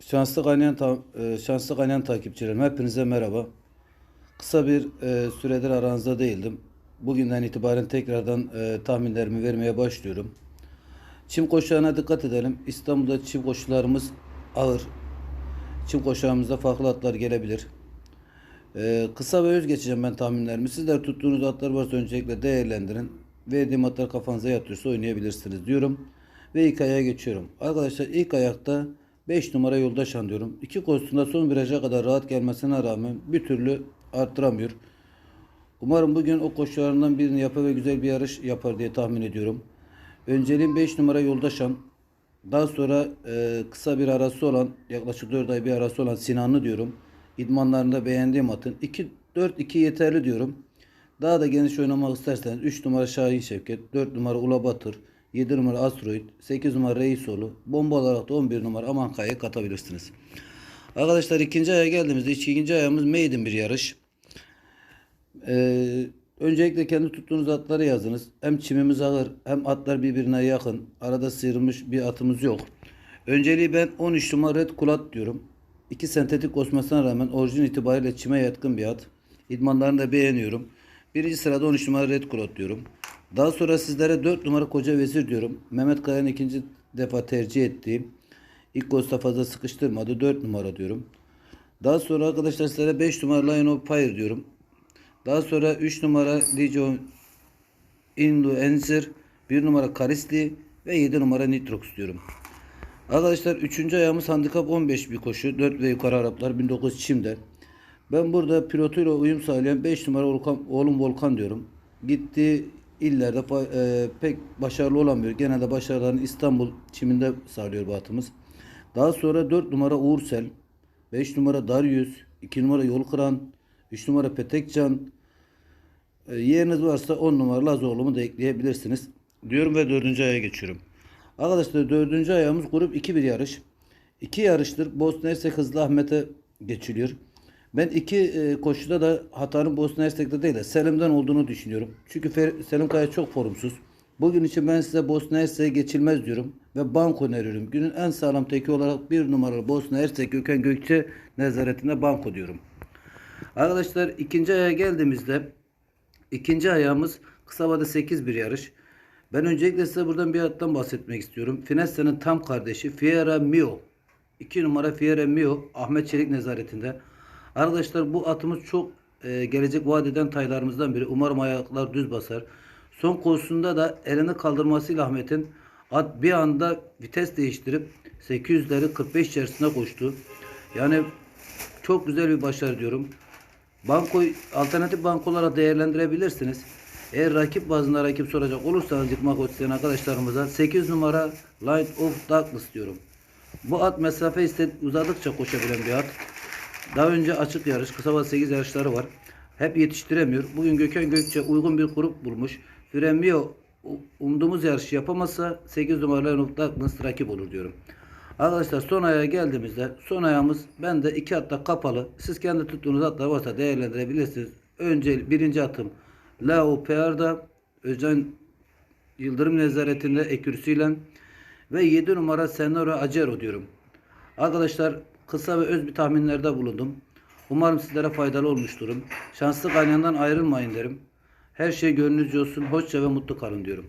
Şanslı kaynayan, e, şanslı kaynayan takipçilerim hepinize merhaba. Kısa bir e, süredir aranızda değildim. Bugünden itibaren tekrardan e, tahminlerimi vermeye başlıyorum. Çim koşularına dikkat edelim. İstanbul'da çim koşularımız ağır. Çim koşularımızda farklı atlar gelebilir. Kısa ve öz geçeceğim ben tahminlerimi. Sizler tuttuğunuz atlar varsa öncelikle değerlendirin. Verdiğim atlar kafanıza yatıyorsa oynayabilirsiniz diyorum. Ve ilk ayağa geçiyorum. Arkadaşlar ilk ayakta 5 numara yoldaşan diyorum. İki koşusunda son viraja kadar rahat gelmesine rağmen bir türlü arttıramıyor. Umarım bugün o koşularından birini yapar ve güzel bir yarış yapar diye tahmin ediyorum. Önceliğim 5 numara yoldaşan. Daha sonra e, kısa bir arası olan yaklaşık 4 ay bir arası olan Sinanlı diyorum. İdmanlarında beğendiğim atın. 2 4 2 yeterli diyorum. Daha da geniş oynamak isterseniz 3 numara Şahin Şevket, 4 numara Ula Batır, 7 numara Asteroid, 8 numara Reisoğlu, bomba olarak da 11 numara Amankaya'ya katabilirsiniz. Arkadaşlar ikinci aya geldiğimizde ikinci ayağımız maiden bir yarış. Ee, öncelikle kendi tuttuğunuz atları yazınız. Hem çimimiz ağır hem atlar birbirine yakın. Arada sıyrılmış bir atımız yok. Önceliği ben 13 numara Red Kulat diyorum. İki sentetik olmasına rağmen orijin itibariyle çime yatkın bir at. İdmanlarını da beğeniyorum. Birinci sırada 13 numara Red Kulat diyorum. Daha sonra sizlere 4 numara Koca Vezir diyorum. Mehmet Kaya'nın ikinci defa tercih ettiğim. İlk kosta fazla sıkıştırmadı. 4 numara diyorum. Daha sonra arkadaşlar sizlere 5 numara Lion of Fire diyorum. Daha sonra 3 numara Legion Influencer, 1 numara Karisli ve 7 numara Nitrox diyorum. Arkadaşlar 3. ayağımız handikap 15 bir koşu. 4 ve yukarı Araplar 1900 Çim'de. Ben burada pilotuyla uyum sağlayan 5 numara Volkan, oğlum Volkan diyorum. Gittiği illerde e, pek başarılı olamıyor. Genelde başarılarını İstanbul çiminde sağlıyor bu atımız. Daha sonra 4 numara Uğursel, 5 numara Darius, 2 numara Yol Kıran, 3 numara Petekcan, e, yeriniz varsa 10 numara Lazoğlu'mu da ekleyebilirsiniz. Diyorum ve 4. aya geçiyorum. Arkadaşlar 4. ayağımız grup 2 bir yarış. 2 yarıştır. Bosna Hersek Hızlı Ahmet'e geçiliyor. Ben iki e, koşuda da hatanın Bosna Hersek'te değil de Selim'den olduğunu düşünüyorum. Çünkü Fer- Selim Kaya çok formsuz. Bugün için ben size Bosna Hersek'e geçilmez diyorum. Ve banko öneriyorum. Günün en sağlam teki olarak bir numaralı Bosna Hersek Gökhan Gökçe nezaretinde banko diyorum. Arkadaşlar ikinci aya geldiğimizde ikinci ayağımız kısa vade 8 bir yarış. Ben öncelikle size buradan bir attan bahsetmek istiyorum. Finesse'nin tam kardeşi Fiera Mio. 2 numara Fiera Mio Ahmet Çelik nezaretinde. Arkadaşlar bu atımız çok e, gelecek vadeden taylarımızdan biri. Umarım ayaklar düz basar. Son koşusunda da elini kaldırmasıyla Ahmet'in at bir anda vites değiştirip 800'leri 45 içerisinde koştu. Yani çok güzel bir başarı diyorum. Banko alternatif bankolara değerlendirebilirsiniz. Eğer rakip bazında rakip soracak olursanız yıkmak isteyen arkadaşlarımıza 8 numara Light of Darkness diyorum. Bu at mesafe uzadıkça koşabilen bir at. Daha önce açık yarış, kısa ve 8 yarışları var. Hep yetiştiremiyor. Bugün Gökhan Gökçe uygun bir grup bulmuş. Fremio umduğumuz yarışı yapamazsa 8 numaralı of Darkness rakip olur diyorum. Arkadaşlar son aya geldiğimizde son ayağımız bende iki atta kapalı. Siz kendi tuttuğunuz atlar varsa değerlendirebilirsiniz. Önce birinci atım Lao PR'da Özcan Yıldırım nezaretinde ekürüsüyle ve 7 numara Senora Acero diyorum. Arkadaşlar kısa ve öz bir tahminlerde bulundum. Umarım sizlere faydalı olmuşturum. Şanslı kaynayandan ayrılmayın derim. Her şey gönlünüzce olsun. Hoşça ve mutlu kalın diyorum.